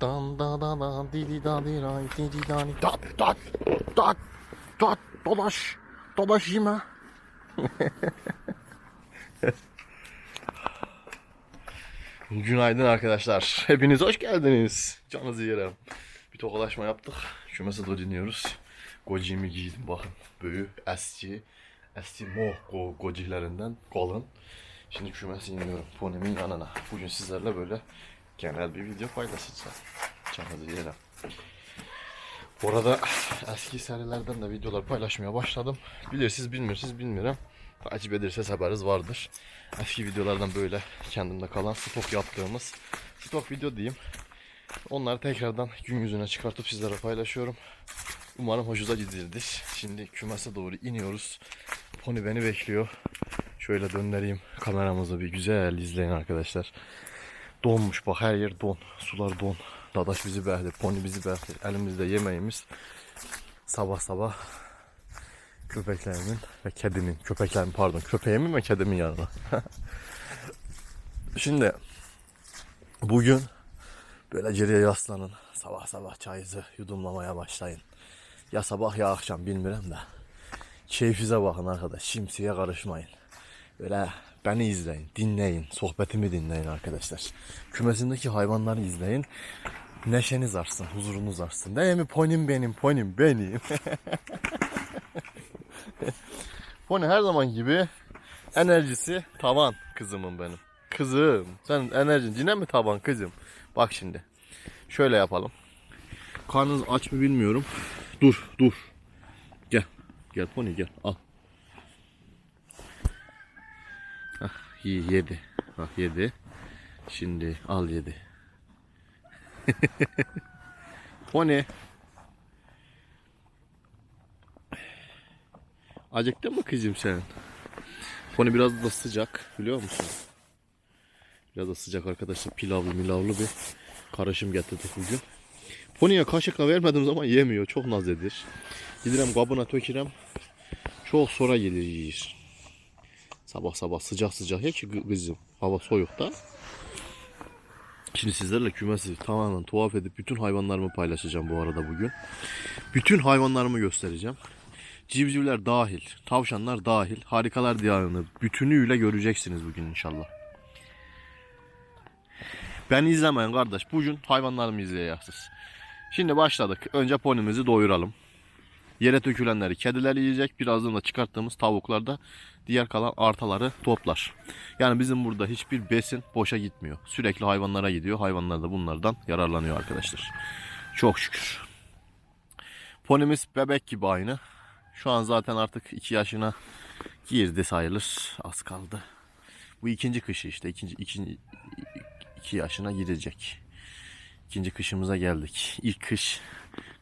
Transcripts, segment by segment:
Dan da da da di di da di da di di da di dat dat dat dat dolaş dolaş yeme. Günaydın arkadaşlar. Hepiniz hoş geldiniz. Canınızı yerim. Bir tokalaşma yaptık. Kümese de dinliyoruz. Gocimi giydim bakın. Böyü eski. Eski mo go gocilerinden kalın. Şimdi kümesi iniyorum. Ponimin yanına. Bugün sizlerle böyle genel bir video paylaşacağım. Yerim. Bu arada eski serilerden de videolar paylaşmaya başladım. Bilirsiniz bilmirsiniz bilmiyorum. Takip ederseniz haberiniz vardır. Eski videolardan böyle kendimde kalan stok yaptığımız stok video diyeyim. Onları tekrardan gün yüzüne çıkartıp sizlere paylaşıyorum. Umarım hoşunuza gidilir. Şimdi kümese doğru iniyoruz. Pony beni bekliyor. Şöyle döndüreyim kameramızı bir güzel izleyin arkadaşlar. Donmuş bak her yer don. Sular don. Dadaş bizi behdi. Pony bizi behdi. Elimizde yemeğimiz. Sabah sabah köpeklerimin ve kedimin, köpeklerimin pardon, köpeğimin ve kedimin yanına. Şimdi bugün böyle geriye yaslanın. Sabah sabah çayınızı yudumlamaya başlayın. Ya sabah ya akşam bilmiyorum da. Keyfinize bakın arkadaş. Şimsiye karışmayın. Böyle beni izleyin, dinleyin, sohbetimi dinleyin arkadaşlar. Kümesimdeki hayvanları izleyin. Neşeniz artsın, huzurunuz artsın. Değil mi? Ponim benim, ponim benim. Pony her zaman gibi enerjisi tavan kızımın benim. Kızım sen enerjin yine mi tavan kızım? Bak şimdi. Şöyle yapalım. Karnınız aç mı bilmiyorum. Dur dur. Gel. Gel Pony gel al. Hah, iyi yedi. Bak yedi. Şimdi al yedi. Pony. Acıktın mı kızım sen? Pony biraz da sıcak biliyor musun? Biraz da sıcak arkadaşlar pilavlı milavlı bir karışım getirdik bugün. Pony'ye kaşıkla vermediğim zaman yemiyor. Çok nazedir. Gidirem kabına tökürem. Çok sonra gelir yiyir. Sabah sabah sıcak sıcak kı- kızım. Hava soğuk da. Şimdi sizlerle kümesi tamamen tuhaf edip bütün hayvanlarımı paylaşacağım bu arada bugün. Bütün hayvanlarımı göstereceğim. Civcivler dahil, tavşanlar dahil, harikalar diyarını bütünüyle göreceksiniz bugün inşallah. Beni izlemeyin kardeş. Bugün hayvanlarımı izleyeceksiniz. Şimdi başladık. Önce ponimizi doyuralım. Yere dökülenleri kediler yiyecek. Birazdan da çıkarttığımız tavuklar da diğer kalan artaları toplar. Yani bizim burada hiçbir besin boşa gitmiyor. Sürekli hayvanlara gidiyor. Hayvanlar da bunlardan yararlanıyor arkadaşlar. Çok şükür. Ponimiz bebek gibi aynı. Şu an zaten artık 2 yaşına girdi sayılır. Az kaldı. Bu ikinci kışı işte. ikinci, ikinci, iki yaşına girecek. İkinci kışımıza geldik. İlk kış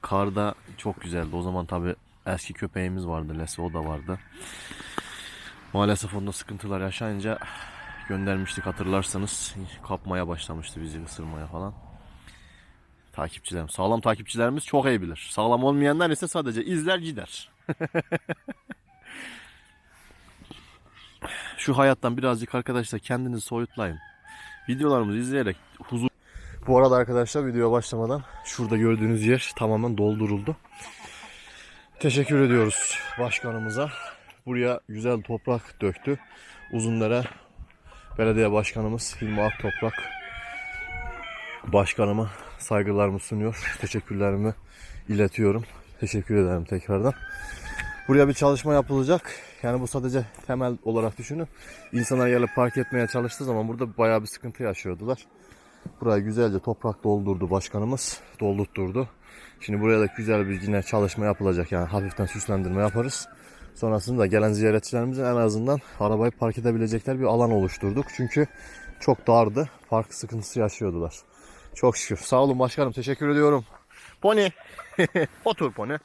karda çok güzeldi. O zaman tabi eski köpeğimiz vardı. Lese o da vardı. Maalesef onda sıkıntılar yaşayınca göndermiştik hatırlarsanız. Kapmaya başlamıştı bizi ısırmaya falan. Takipçilerim. Sağlam takipçilerimiz çok iyi bilir. Sağlam olmayanlar ise sadece izler gider. Şu hayattan birazcık arkadaşlar kendinizi soyutlayın. Videolarımızı izleyerek huzur... Bu arada arkadaşlar videoya başlamadan şurada gördüğünüz yer tamamen dolduruldu. Teşekkür ediyoruz başkanımıza. Buraya güzel toprak döktü. Uzunlara belediye başkanımız Hilmi Aktoprak başkanıma saygılarımı sunuyor. Teşekkürlerimi iletiyorum. Teşekkür ederim tekrardan. Buraya bir çalışma yapılacak. Yani bu sadece temel olarak düşünün. İnsanlar gelip park etmeye çalıştığı zaman burada bayağı bir sıkıntı yaşıyordular. Burayı güzelce toprak doldurdu başkanımız. Doldurtturdu. Şimdi buraya da güzel bir yine çalışma yapılacak. Yani hafiften süslendirme yaparız. Sonrasında gelen ziyaretçilerimizin en azından arabayı park edebilecekler bir alan oluşturduk. Çünkü çok dardı. Park sıkıntısı yaşıyordular. Çok şükür. Sağ olun başkanım. Teşekkür ediyorum. Pony. otur Pony.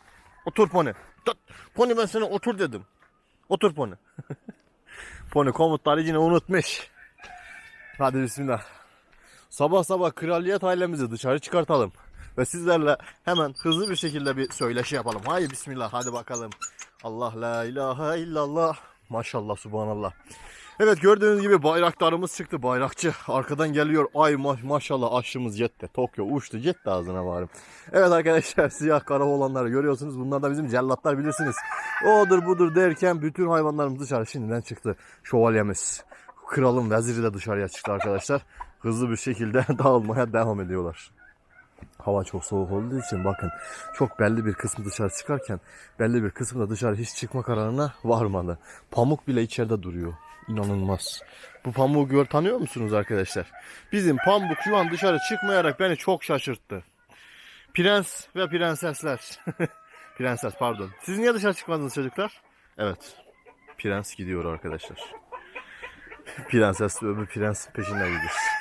Otur Pony. Tut. Pony ben sana otur dedim. Otur Pony. Pony komutları yine unutmuş. Hadi bismillah. Sabah sabah kraliyet ailemizi dışarı çıkartalım. Ve sizlerle hemen hızlı bir şekilde bir söyleşi yapalım. Haydi bismillah hadi bakalım. Allah la ilahe illallah. Maşallah subhanallah. Evet gördüğünüz gibi bayraklarımız çıktı. Bayrakçı arkadan geliyor. Ay ma maşallah aşçımız jette. Tokyo uçtu. De ağzına varım. Evet arkadaşlar siyah kara olanları görüyorsunuz. Bunlar da bizim cellatlar bilirsiniz. Odur budur derken bütün hayvanlarımız dışarı şimdiden çıktı. Şövalyemiz. Kralın veziri de dışarıya çıktı arkadaşlar. Hızlı bir şekilde dağılmaya devam ediyorlar. Hava çok soğuk olduğu için bakın çok belli bir kısmı dışarı çıkarken belli bir kısmı da dışarı hiç çıkma kararına varmadı. Pamuk bile içeride duruyor. İnanılmaz. Bu pamuğu gör tanıyor musunuz arkadaşlar? Bizim pamuk şu an dışarı çıkmayarak beni çok şaşırttı. Prens ve prensesler. Prenses pardon. Siz niye dışarı çıkmadınız çocuklar? Evet. Prens gidiyor arkadaşlar. Prenses öbür prens peşine gidiyor.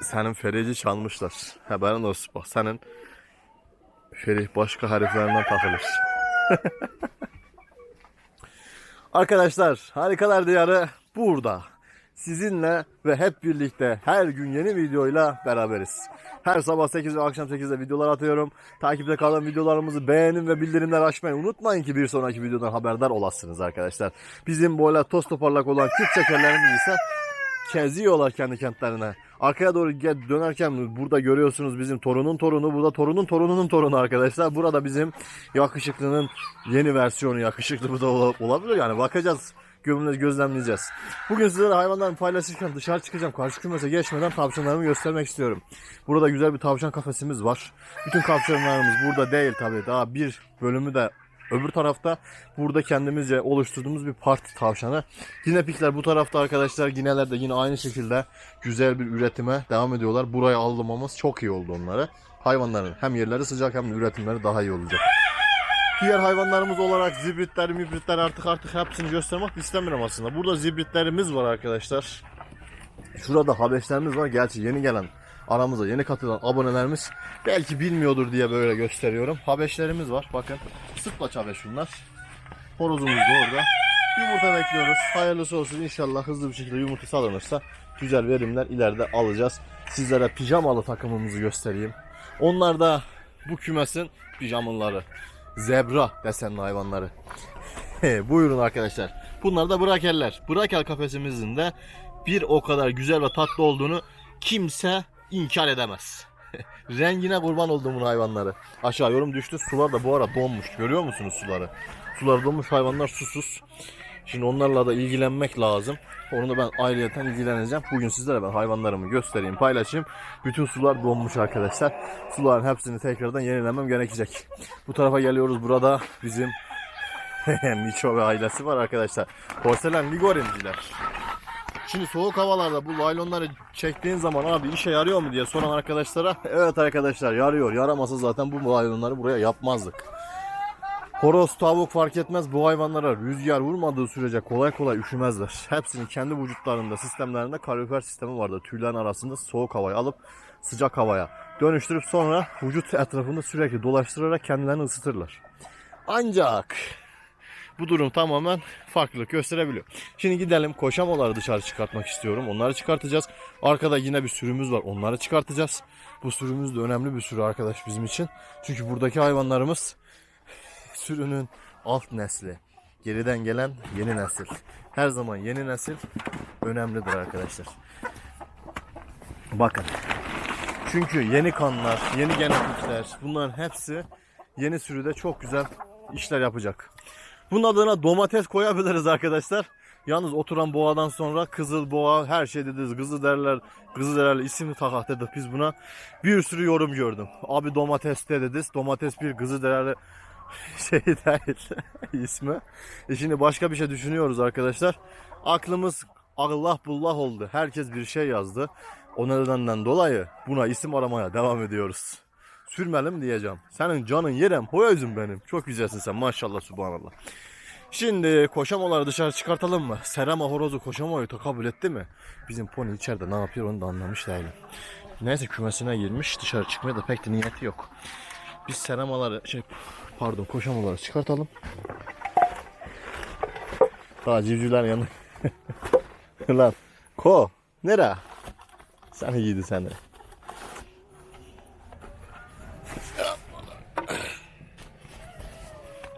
Senin Ferih'i çalmışlar. Haberin olsun bak senin Ferih başka harflerinden takılır. Arkadaşlar harikalar diyarı burada. Sizinle ve hep birlikte her gün yeni videoyla beraberiz. Her sabah 8 ve akşam 8'de videolar atıyorum. Takipte kalan videolarımızı beğenin ve bildirimler açmayı unutmayın ki bir sonraki videodan haberdar olasınız arkadaşlar. Bizim böyle toz toparlak olan küt çekerlerimiz ise keziyorlar kendi kentlerine. Arkaya doğru gel- dönerken burada görüyorsunuz bizim torunun torunu. Burada torunun torununun torunu arkadaşlar. Burada bizim yakışıklının yeni versiyonu yakışıklı bu da ola- olabilir yani bakacağız. Gömülü gözlemleyeceğiz. Bugün sizlere hayvanlarımı paylaşırken dışarı çıkacağım. Karşı kümese geçmeden tavşanlarımı göstermek istiyorum. Burada güzel bir tavşan kafesimiz var. Bütün tavşanlarımız burada değil tabii. Daha bir bölümü de öbür tarafta. Burada kendimizce oluşturduğumuz bir parti tavşanı. Yine pikler bu tarafta arkadaşlar. Yineler de yine aynı şekilde güzel bir üretime devam ediyorlar. Buraya aldırmamız çok iyi oldu onları. Hayvanların hem yerleri sıcak hem de üretimleri daha iyi olacak. Diğer hayvanlarımız olarak zibritler, mibritler artık artık hepsini göstermek istemiyorum aslında. Burada zibritlerimiz var arkadaşlar. Şurada habeşlerimiz var. Gerçi yeni gelen aramıza yeni katılan abonelerimiz belki bilmiyordur diye böyle gösteriyorum. Habeşlerimiz var. Bakın sıtlaç habeş bunlar. Horozumuz da orada. Yumurta bekliyoruz. Hayırlısı olsun inşallah hızlı bir şekilde yumurta salınırsa güzel verimler ileride alacağız. Sizlere pijamalı takımımızı göstereyim. Onlar da bu kümesin pijamalıları. Zebra desenli hayvanları. Buyurun arkadaşlar. Bunlar da brakeller. Brakel kafesimizin de bir o kadar güzel ve tatlı olduğunu kimse inkar edemez. Rengine kurban olduğumun hayvanları. Aşağı yorum düştü. Sular da bu ara donmuş. Görüyor musunuz suları? Sular donmuş hayvanlar susuz. Şimdi onlarla da ilgilenmek lazım. Onu da ben ayrıyeten ilgileneceğim. Bugün sizlere ben hayvanlarımı göstereyim, paylaşayım. Bütün sular donmuş arkadaşlar. Suların hepsini tekrardan yenilemem gerekecek. Bu tarafa geliyoruz. Burada bizim Miço ve ailesi var arkadaşlar. Porselen Ligorimciler. Şimdi soğuk havalarda bu laylonları çektiğin zaman abi işe yarıyor mu diye soran arkadaşlara evet arkadaşlar yarıyor. Yaramasa zaten bu laylonları buraya yapmazdık. Horoz, tavuk fark etmez bu hayvanlara rüzgar vurmadığı sürece kolay kolay üşümezler. Hepsinin kendi vücutlarında, sistemlerinde kalorifer sistemi vardır. Tüylerin arasında soğuk havayı alıp sıcak havaya dönüştürüp sonra vücut etrafında sürekli dolaştırarak kendilerini ısıtırlar. Ancak bu durum tamamen farklılık gösterebiliyor. Şimdi gidelim koşamoları dışarı çıkartmak istiyorum. Onları çıkartacağız. Arkada yine bir sürümüz var. Onları çıkartacağız. Bu sürümüz de önemli bir sürü arkadaş bizim için. Çünkü buradaki hayvanlarımız sürünün alt nesli. Geriden gelen yeni nesil. Her zaman yeni nesil önemlidir arkadaşlar. Bakın. Çünkü yeni kanlar, yeni genetikler bunların hepsi yeni sürüde çok güzel işler yapacak. Bunun adına domates koyabiliriz arkadaşlar. Yalnız oturan boğadan sonra kızıl boğa her şey dediniz. Kızıl derler, kızıl derler isim takak dedik biz buna. Bir sürü yorum gördüm. Abi domates de dediniz. Domates bir kızıl derler şey değil ismi. E şimdi başka bir şey düşünüyoruz arkadaşlar. Aklımız Allah bullah oldu. Herkes bir şey yazdı. O nedenden dolayı buna isim aramaya devam ediyoruz. Sürmeli mi diyeceğim. Senin canın yerem hoyazım benim. Çok güzelsin sen maşallah subhanallah. Şimdi koşamaları dışarı çıkartalım mı? Serama horozu koşamayı kabul etti mi? Bizim pony içeride ne yapıyor onu da anlamış değilim. Neyse kümesine girmiş dışarı çıkmaya da pek de niyeti yok. Biz seramaları şey pardon koşamaları çıkartalım. Daha civcivler yanı. Lan ko nere? Seni giydi seni.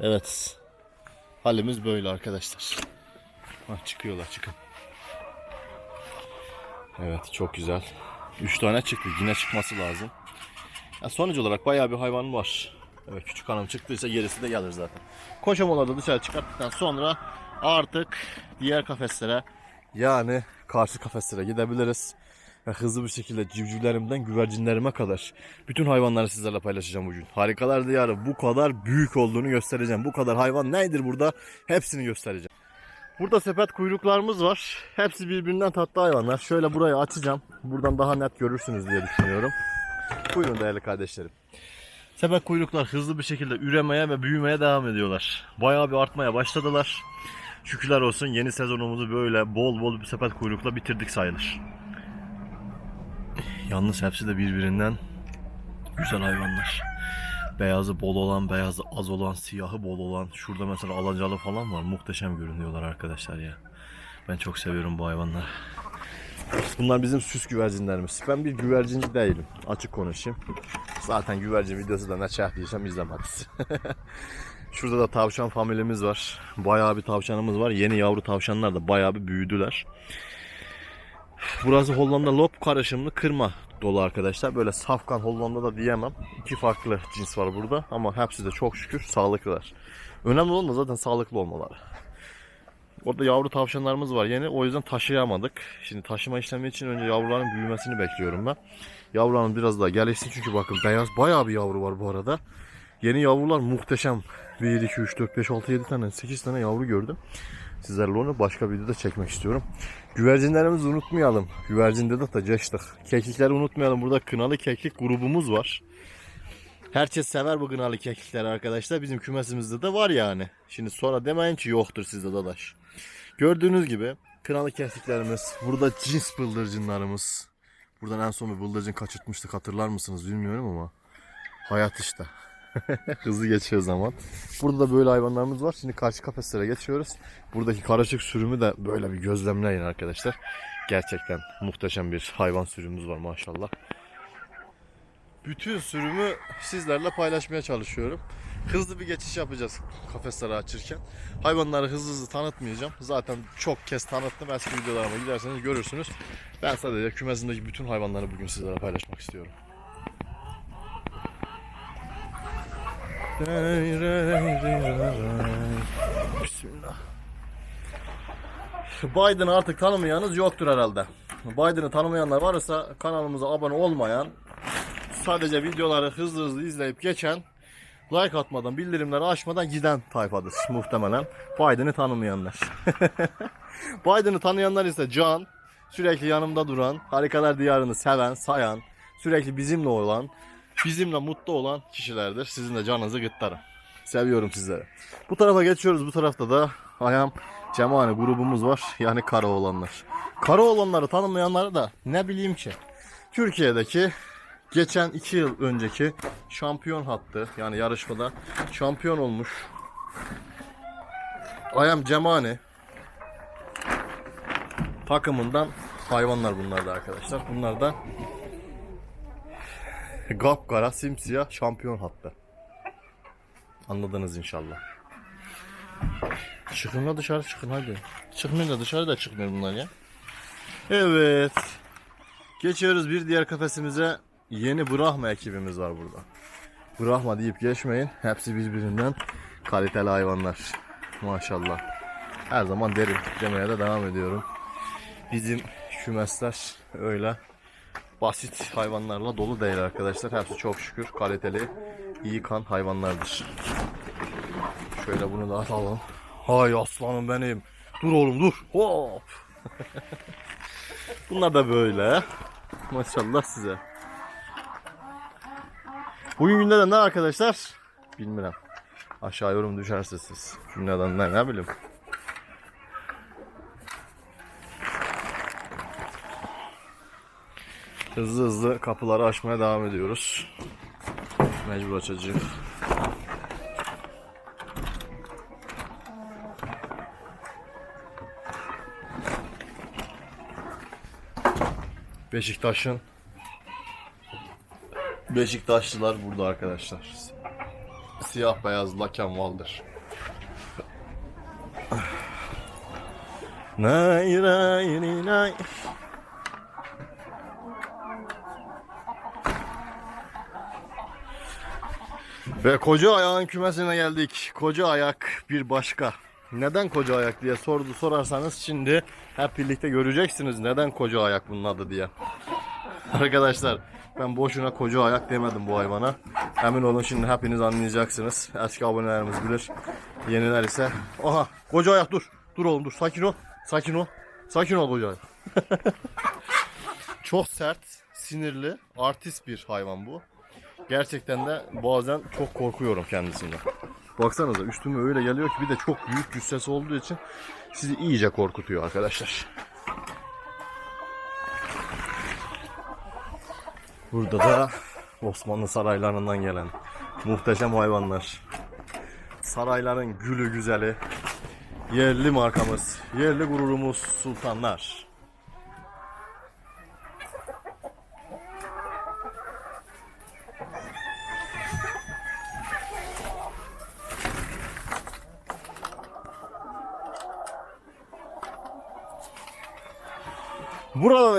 Evet. Halimiz böyle arkadaşlar. Ha, çıkıyorlar çıkın. Evet çok güzel. 3 tane çıktı. Yine çıkması lazım. Ya sonuç olarak bayağı bir hayvan var. Evet küçük hanım çıktıysa gerisi de gelir zaten. Koşamaları da dışarı çıkarttıktan sonra artık diğer kafeslere yani karşı kafeslere gidebiliriz. Hızlı bir şekilde civcivlerimden güvercinlerime kadar bütün hayvanları sizlerle paylaşacağım bugün. Harikalar diyarı bu kadar büyük olduğunu göstereceğim. Bu kadar hayvan nedir burada hepsini göstereceğim. Burada sepet kuyruklarımız var. Hepsi birbirinden tatlı hayvanlar. Şöyle burayı açacağım. Buradan daha net görürsünüz diye düşünüyorum. Buyurun değerli kardeşlerim. Sepet kuyruklar hızlı bir şekilde üremeye ve büyümeye devam ediyorlar. Bayağı bir artmaya başladılar. Şükürler olsun yeni sezonumuzu böyle bol bol bir sepet kuyrukla bitirdik sayılır. Yalnız hepsi de birbirinden güzel hayvanlar. Beyazı bol olan, beyazı az olan, siyahı bol olan. Şurada mesela alacalı falan var. Muhteşem görünüyorlar arkadaşlar ya. Ben çok seviyorum bu hayvanları. Bunlar bizim süs güvercinlerimiz. Ben bir güvercinci değilim. Açık konuşayım. Zaten güvercin videosu da ne çektiysem izlemediniz. Şurada da tavşan familyemiz var. Bayağı bir tavşanımız var. Yeni yavru tavşanlar da bayağı bir büyüdüler. Burası Hollanda lop karışımlı kırma dolu arkadaşlar. Böyle safkan Hollanda da diyemem. İki farklı cins var burada ama hepsi de çok şükür sağlıklılar. Önemli olan da zaten sağlıklı olmaları. Orada yavru tavşanlarımız var yeni. O yüzden taşıyamadık. Şimdi taşıma işlemi için önce yavruların büyümesini bekliyorum ben. Yavruların biraz daha gelişsin çünkü bakın beyaz bayağı bir yavru var bu arada. Yeni yavrular muhteşem. 1, 2, 3, 4, 5, 6, 7 tane, 8 tane yavru gördüm. Sizlerle onu başka bir videoda çekmek istiyorum. Güvercinlerimizi unutmayalım. Güvercin dedik de geçtik. Kekikleri unutmayalım. Burada kınalı keklik grubumuz var. Herkes sever bu kınalı kekikleri arkadaşlar. Bizim kümesimizde de var yani. Şimdi sonra demeyin ki yoktur sizde dadaş. Gördüğünüz gibi kınalı kekiklerimiz. Burada cins bıldırcınlarımız. Buradan en son bir bıldırcın kaçırtmıştık hatırlar mısınız bilmiyorum ama. Hayat işte. Hızlı geçiyor zaman. Burada da böyle hayvanlarımız var. Şimdi karşı kafeslere geçiyoruz. Buradaki karışık sürümü de böyle bir gözlemleyin arkadaşlar. Gerçekten muhteşem bir hayvan sürümümüz var maşallah. Bütün sürümü sizlerle paylaşmaya çalışıyorum. Hızlı bir geçiş yapacağız kafesleri açırken. Hayvanları hızlı hızlı tanıtmayacağım. Zaten çok kez tanıttım. Eski videolarıma giderseniz görürsünüz. Ben sadece kümesimdeki bütün hayvanları bugün sizlere paylaşmak istiyorum. Bismillah. Biden'ı artık tanımayanınız yoktur herhalde. Biden'ı tanımayanlar varsa kanalımıza abone olmayan, sadece videoları hızlı hızlı izleyip geçen, like atmadan, bildirimleri açmadan giden tayfadır muhtemelen. Biden'ı tanımayanlar. Biden'ı tanıyanlar ise Can, sürekli yanımda duran, harikalar diyarını seven, sayan, sürekli bizimle olan, bizimle mutlu olan kişilerdir. Sizin de canınızı gıtlarım. Seviyorum sizleri. Bu tarafa geçiyoruz. Bu tarafta da Ayam Cemani grubumuz var. Yani kara olanlar. Kara olanları tanımayanları da ne bileyim ki. Türkiye'deki geçen iki yıl önceki şampiyon hattı yani yarışmada şampiyon olmuş Ayam Cemani takımından hayvanlar bunlar da arkadaşlar. Bunlar da Gapkara simsiyah şampiyon hattı. Anladınız inşallah. Çıkın da dışarı çıkın hadi. Çıkmayın da dışarı da çıkmıyor bunlar ya. Evet. Geçiyoruz bir diğer kafesimize. Yeni Brahma ekibimiz var burada. Brahma deyip geçmeyin. Hepsi birbirinden kaliteli hayvanlar. Maşallah. Her zaman derim demeye de devam ediyorum. Bizim kümesler öyle basit hayvanlarla dolu değil arkadaşlar. Hepsi çok şükür kaliteli, iyi kan hayvanlardır. Şöyle bunu da atalım. Hay aslanım benim. Dur oğlum dur. Hop. Bunlar da böyle. Maşallah size. Bugün günlerden ne arkadaşlar? Bilmiyorum. Aşağı yorum düşerse siz. Günlerden ne, ne bileyim. Hızlı hızlı kapıları açmaya devam ediyoruz. Mecbur açacağız. Beşiktaş'ın Beşiktaşlılar burada arkadaşlar. Siyah beyaz Laken Valdır. Nay nay nay nay. Ve koca ayağın kümesine geldik. Koca ayak bir başka. Neden koca ayak diye sordu sorarsanız şimdi hep birlikte göreceksiniz neden koca ayak bunun adı diye. Arkadaşlar ben boşuna koca ayak demedim bu hayvana. Emin olun şimdi hepiniz anlayacaksınız. Eski abonelerimiz bilir. Yeniler ise aha koca ayak dur. Dur oğlum dur sakin ol. Sakin ol. Sakin ol koca ayak. Çok sert, sinirli, artist bir hayvan bu. Gerçekten de bazen çok korkuyorum kendisinden. Baksanıza üstüme öyle geliyor ki bir de çok büyük cüssesi olduğu için sizi iyice korkutuyor arkadaşlar. Burada da Osmanlı saraylarından gelen muhteşem hayvanlar. Sarayların gülü güzeli, yerli markamız, yerli gururumuz sultanlar.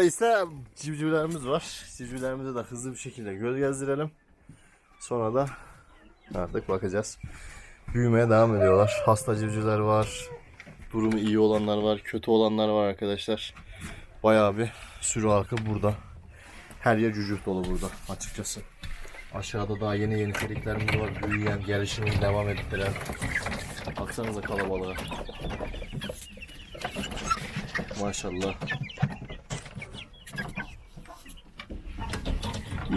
Burada da ise civcivlerimiz var. Civcivlerimize de hızlı bir şekilde göz gezdirelim. Sonra da artık bakacağız. Büyümeye devam ediyorlar. Hasta civcivler var. Durumu iyi olanlar var. Kötü olanlar var arkadaşlar. Bayağı bir sürü halkı burada. Her yer cücüv dolu burada açıkçası. Aşağıda daha yeni yeni feriklerimiz var. Büyüyen, gelişimini devam ettiren. Baksanıza kalabalığa. Maşallah.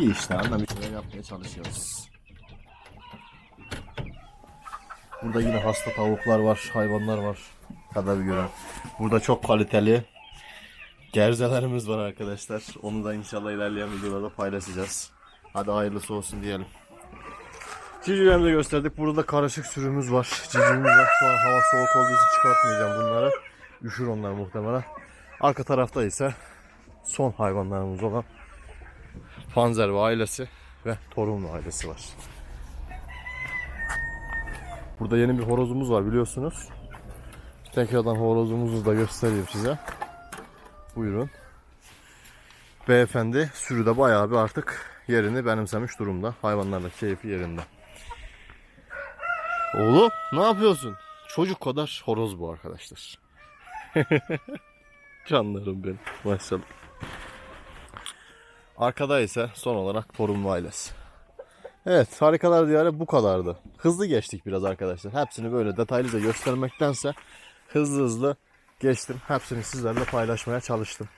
İyi işte anla bir yapmaya çalışıyoruz. Burada yine hasta tavuklar var, hayvanlar var. Tabii gören. Burada çok kaliteli gerzelerimiz var arkadaşlar. Onu da inşallah ilerleyen videolarda paylaşacağız. Hadi hayırlısı olsun diyelim. Civcivlerimizi gösterdik. Burada da karışık sürümüz var. Civcivimiz var. Şu an hava soğuk olduğu için çıkartmayacağım bunları. Üşür onlar muhtemelen. Arka tarafta ise son hayvanlarımız olan Panzer ve ailesi ve Torunlu ailesi var. Burada yeni bir horozumuz var biliyorsunuz. Tekrardan horozumuzu da göstereyim size. Buyurun. Beyefendi sürüde bayağı bir artık yerini benimsemiş durumda. Hayvanlarla keyfi yerinde. Oğlum ne yapıyorsun? Çocuk kadar horoz bu arkadaşlar. Canlarım benim maşallah. Arkada ise son olarak torunlu ailesi. Evet harikalar diyarı bu kadardı. Hızlı geçtik biraz arkadaşlar. Hepsini böyle detaylıca göstermektense hızlı hızlı geçtim. Hepsini sizlerle paylaşmaya çalıştım.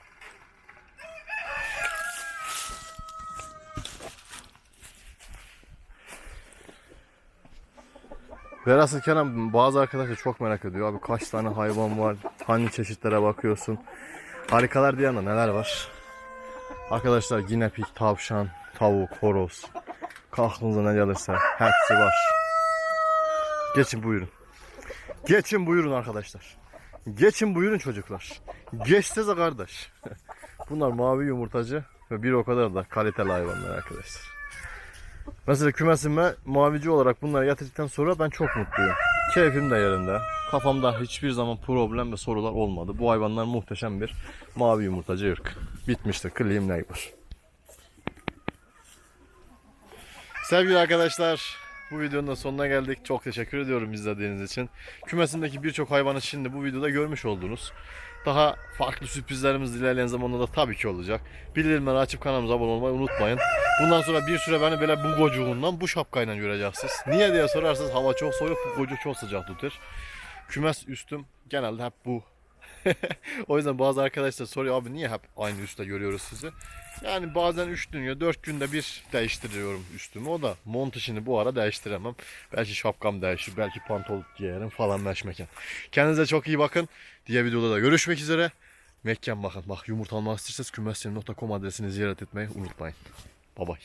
Velhasıl Kenan bazı arkadaşlar çok merak ediyor. Abi kaç tane hayvan var? Hangi çeşitlere bakıyorsun? Harikalar diyarında neler var? Arkadaşlar ginepik, tavşan, tavuk, horoz. Aklınıza ne gelirse hepsi var. Geçin buyurun. Geçin buyurun arkadaşlar. Geçin buyurun çocuklar. Geçsenize kardeş. Bunlar mavi yumurtacı ve bir o kadar da kaliteli hayvanlar arkadaşlar. Mesela kümesime mavici olarak bunları getirdikten sonra ben çok mutluyum. Keyfim de yerinde. Kafamda hiçbir zaman problem ve sorular olmadı. Bu hayvanlar muhteşem bir mavi yumurtacı ırk. Bitmiştir. Clean Neighbor. Sevgili arkadaşlar, bu videonun da sonuna geldik. Çok teşekkür ediyorum izlediğiniz için. Kümesimdeki birçok hayvanı şimdi bu videoda görmüş oldunuz. Daha farklı sürprizlerimiz ilerleyen zamanlarda tabii ki olacak. Bildirimleri açıp kanalımıza abone olmayı unutmayın. Bundan sonra bir süre beni böyle bu gocuğundan bu şapkayla göreceksiniz. Niye diye sorarsanız hava çok soğuk, bu gocuk çok sıcak tutar. Kümes üstüm genelde hep bu. o yüzden bazı arkadaşlar soruyor abi niye hep aynı üstte görüyoruz sizi. Yani bazen 3 gün ya 4 günde bir değiştiriyorum üstümü. O da mont işini bu ara değiştiremem. Belki şapkam değişir, belki pantolon giyerim falan meşmeken. Kendinize çok iyi bakın. Diğer videoda da görüşmek üzere. Mekken bakın. Bak yumurta almak isterseniz kümeslerim.com adresini ziyaret etmeyi unutmayın. Oba.